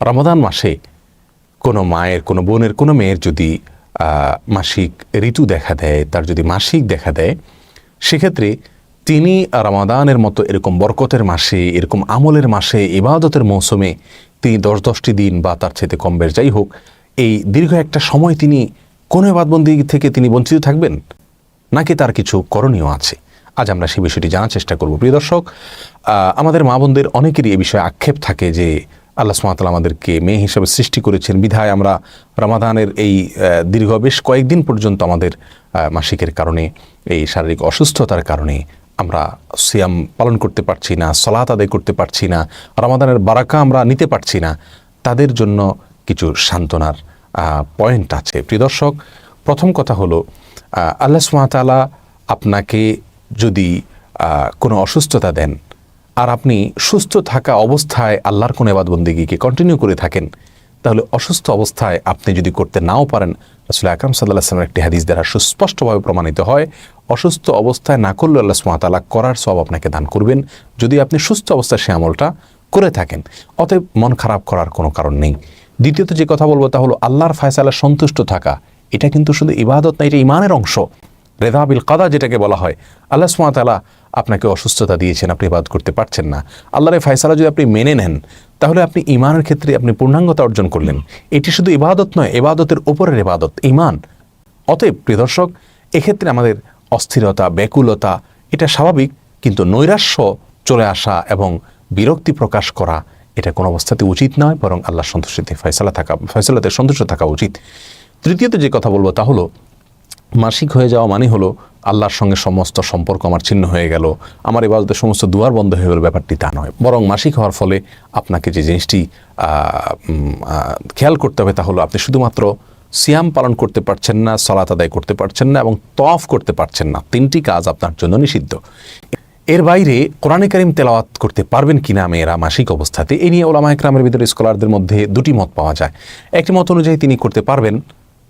রমাদান মাসে কোনো মায়ের, কোনো বোনের, কোনো মেয়ের যদি মাসিক ঋতু দেখা দেয়, তার যদি মাসিক দেখা দেয়, সেক্ষেত্রে তিনি রমাদানের মতো এরকম বরকতের মাসে, এরকম আমলের মাসে, ইবাদতের মৌসুমে তিনি দশ দশটি দিন বা তার চাইতে কম বেশ যাই হোক, এই দীর্ঘ একটা সময় তিনি কোনো এবাদবন্দি থেকে তিনি বঞ্চিত থাকবেন? নাকি তার কিছু করণীয় আছে? আজ আমরা সেই বিষয়টি জানার চেষ্টা করব। প্রিয় দর্শক আমাদের মা বোনদের অনেকেরই এ বিষয়ে আক্ষেপ থাকে যে আল্লাহ সুমাতাল আমাদেরকে মেয়ে হিসাবে সৃষ্টি করেছেন। বিধায় আমরা রমাদানের এই দীর্ঘ বেশ কয়েকদিন পর্যন্ত আমাদের মাসিকের কারণে, এই শারীরিক অসুস্থতার কারণে আমরা সিয়াম পালন করতে পারছি না, সলাত আদায় করতে পারছি না, রমাদানের বারাকা আমরা নিতে পারছি না। তাদের জন্য কিছু সান্ত্বনার পয়েন্ট আছে। প্রিয় দর্শক, প্রথম কথা হলো আল্লাহ সুমাতালা আপনাকে যদি কোনো অসুস্থতা দেন আর আপনি সুস্থ থাকা অবস্থায় আল্লাহর কোনো এবাদবন্দিগিকে কন্টিনিউ করে থাকেন, তাহলে অসুস্থ অবস্থায় আপনি যদি করতে নাও পারেন আসলে আকরাম সাল্লাহ আসলামের একটি হাদিস দ্বারা সুস্পষ্টভাবে প্রমাণিত হয়, অসুস্থ অবস্থায় না করলে আল্লাহ সুমাতালা করার সব আপনাকে দান করবেন, যদি আপনি সুস্থ অবস্থায় সে আমলটা করে থাকেন। অতএব মন খারাপ করার কোনো কারণ নেই। দ্বিতীয়ত যে কথা বলব তা হলো আল্লাহর ফায়সালা সন্তুষ্ট থাকা, এটা কিন্তু শুধু ইবাদত না, এটা ইমানের অংশ। রেদাবিল কাদা যেটাকে বলা হয়, আল্লাহ সুমাতালা আপনাকে অসুস্থতা দিয়েছেন, আপনি ইবাদত করতে পারছেন না। আল্লাহর ফায়সালা যদি আপনি মেনে নেন, তাহলে আপনি ইমানের ক্ষেত্রে আপনি পূর্ণাঙ্গতা অর্জন করলেন। এটি শুধু ইবাদত নয়, ইবাদতের ওপরের ইবাদত ইমান অতএব প্রিয় দর্শক, এক্ষেত্রে আমাদের অস্থিরতা, ব্যাকুলতা, এটা স্বাভাবিক, কিন্তু নৈরাশ্য চলে আসা এবং বিরক্তি প্রকাশ করা, এটা কোনো অবস্থাতে উচিত নয়, বরং আল্লাহ সন্তুষ্টিতে ফয়সালা থাকা, ফয়সালাতে সন্তুষ্ট থাকা উচিত। তৃতীয়ত যে কথা বলব তা হলো, মাসিক হয়ে যাওয়া মানে হলো আল্লাহর সঙ্গে সমস্ত সম্পর্ক আমার ছিন্ন হয়ে গেল। আমার এবাদতের সমস্ত দুয়ার বন্ধ হয়ে গেল ব্যাপারটি তা নয়। বরং মাসিক হওয়ার ফলে আপনাকে যে জিনিসটি খেয়াল করতে হবে তা হলো আপনি শুধুমাত্র সিয়াম পালন করতে পারছেন না, সলাত আদায় করতে পারছেন না এবং তফ করতে পারছেন না। তিনটি কাজ আপনার জন্য নিষিদ্ধ। এর বাইরে কোরআনে কারিম তেলাওয়াত করতে পারবেন কিনা মেয়েরা মাসিক অবস্থাতে, এ নিয়ে ওলামা একরামের ভিতরে স্কলারদের মধ্যে দুটি মত পাওয়া যায়। একটি মত অনুযায়ী তিনি করতে পারবেন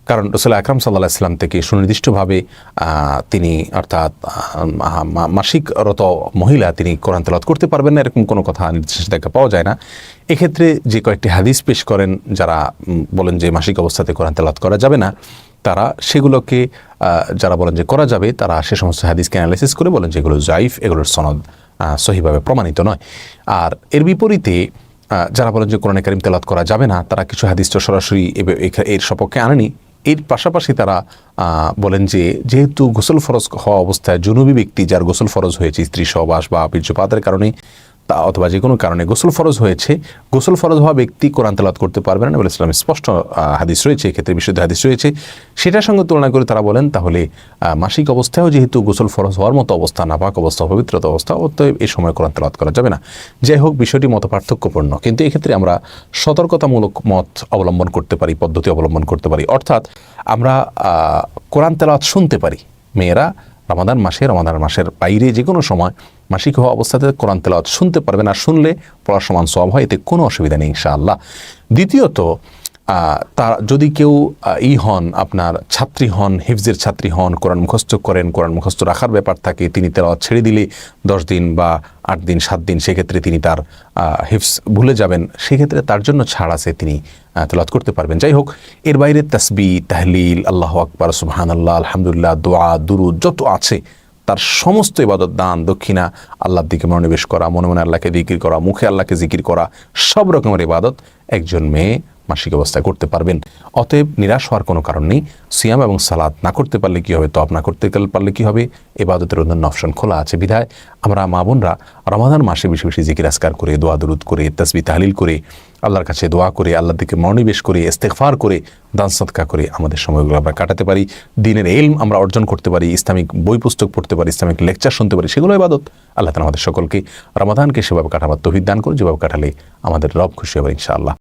কারণ রসুল আকরাম সাল্লাহ ইসলাম থেকে সুনির্দিষ্টভাবে তিনি অর্থাৎ মাসিকরত মহিলা তিনি কোরআন তেলাওয়াত করতে পারবেন না, এরকম কোনো কথা নির্দেশ দেখা পাওয়া যায় না। এক্ষেত্রে যে কয়েকটি হাদিস পেশ করেন, যারা বলেন যে মাসিক অবস্থাতে কোরআন তেলাওয়াত করা যাবে না, তারা সেগুলোকে যারা বলেন যে করা যাবে, তারা সে সমস্ত হাদিসকে অ্যানালাইসিস করে বলেন যে এগুলো জাইফ এগুলোর সনদ সহিভাবে প্রমাণিত নয়। আর এর বিপরীতে যারা বলেন যে কোরআনে কারিম তেলাত করা যাবে না, তারা কিছু হাদিস তো সরাসরি এর সপক্ষে আনেনি। এর পাশাপাশি তারা বলেন যে, যেহেতু গোসল ফরজ হওয়া অবস্থায় জুনুবি ব্যক্তি যার গোসল ফরজ হয়েছে, স্ত্রী সহবাস বা বীর্যপাতের কারণে তা অথবা যে কোনো কারণে গোসল ফরজ হয়েছে, গোসল ফরজ হওয়া ব্যক্তি কোরআন তেলাত করতে পারবে না। বলে ইসলামের স্পষ্ট হাদিস রয়েছে, এক্ষেত্রে বিশুদ্ধ হাদিস রয়েছে। সেটার সঙ্গে তুলনা করে তারা বলেন, তাহলে মাসিক অবস্থায়ও যেহেতু গোসল ফরজ হওয়ার মতো অবস্থা, নাপাক অবস্থা, পবিত্রতা অবস্থা, অতএব এই সময় কোরআন তেলাত করা যাবে না। যাই হোক, বিষয়টি মত পার্থক্যপূর্ণ কিন্তু এক্ষেত্রে আমরা সতর্কতামূলক মত অবলম্বন করতে পারি, পদ্ধতি অবলম্বন করতে পারি। অর্থাৎ আমরা কোরআন তেলাওয়াত শুনতে পারি। মেয়েরা রমাদান মাসে, রমাদান মাসের বাইরে যে কোনো সময় মাসিক হওয়া অবস্থাতে কোরআন তেলাওয়াত শুনতে পারবেন আর শুনলে পড়ার সমান সব হয়, এতে কোনো অসুবিধা নেই, ইনশাআল্লাহ। দ্বিতীয়ত তার যদি কেউ ই হন, আপনার ছাত্রী হন, হিফজের ছাত্রী হন, কোরআন মুখস্থ করেন, কোরআন মুখস্থ রাখার ব্যাপার থাকে, তিনি তেলাওয়াত ছেড়ে দিলে দশ দিন বা আট দিন, সাত দিন, সেক্ষেত্রে তিনি তার হিফজ ভুলে যাবেন, সেক্ষেত্রে তার জন্য ছাড় আছে তিনি তেলাওয়াত করতে পারবেন। যাই হোক, এর বাইরে তসবি, তাহলিল, আল্লাহ আকবর সুবহান আল্লাহ আলহামদুলিল্লাহ, দোয়া, দুরুদ, যত আছে, তার সমস্ত ইবাদত দান, দক্ষিণা, আল্লাহর দিকে মনোনিবেশ করা, মনে মনে আল্লাহকে জিকির করা, মুখে আল্লাহকে জিকির করা, সব রকমের ইবাদত একজন মেয়ে মাসিক অবস্থায় করতে পারবেন। অতএব নিরাশ হওয়ার কোনো কারণ নেই। সিয়াম এবং সালাদ না করতে পারলে কি হবে? তপ না করতে পারলে কি হবে? এবাদতের অন্যান্য অপশন খোলা আছে, বিধায় আমরা মা বোনরা রমাদান মাসে বেশি বেশি জিকির আসকার করে, দোয়া, দরুদ করে তসবি তাহলিল করে, আল্লাহর কাছে দোয়া করে, আল্লাহর দিকে মনোনিবেশ করে ইস্তেকফার করে, দান সৎকা করে আমাদের সময়গুলো আমরা কাটাতে পারি। দিনের এলম আমরা অর্জন করতে পারি, ইসলামিক বই পুস্তক পড়তে পারি, ইসলামিক লেকচার শুনতে পারি, সেগুলো ইবাদত। আল্লাহ তালা আমাদের সকলকে রমাদানকে সেভাবে কাটাবার তহিদ দান করে যেভাবে কাটালে আমাদের রব খুশি হবে ইনশাআল্লাহ।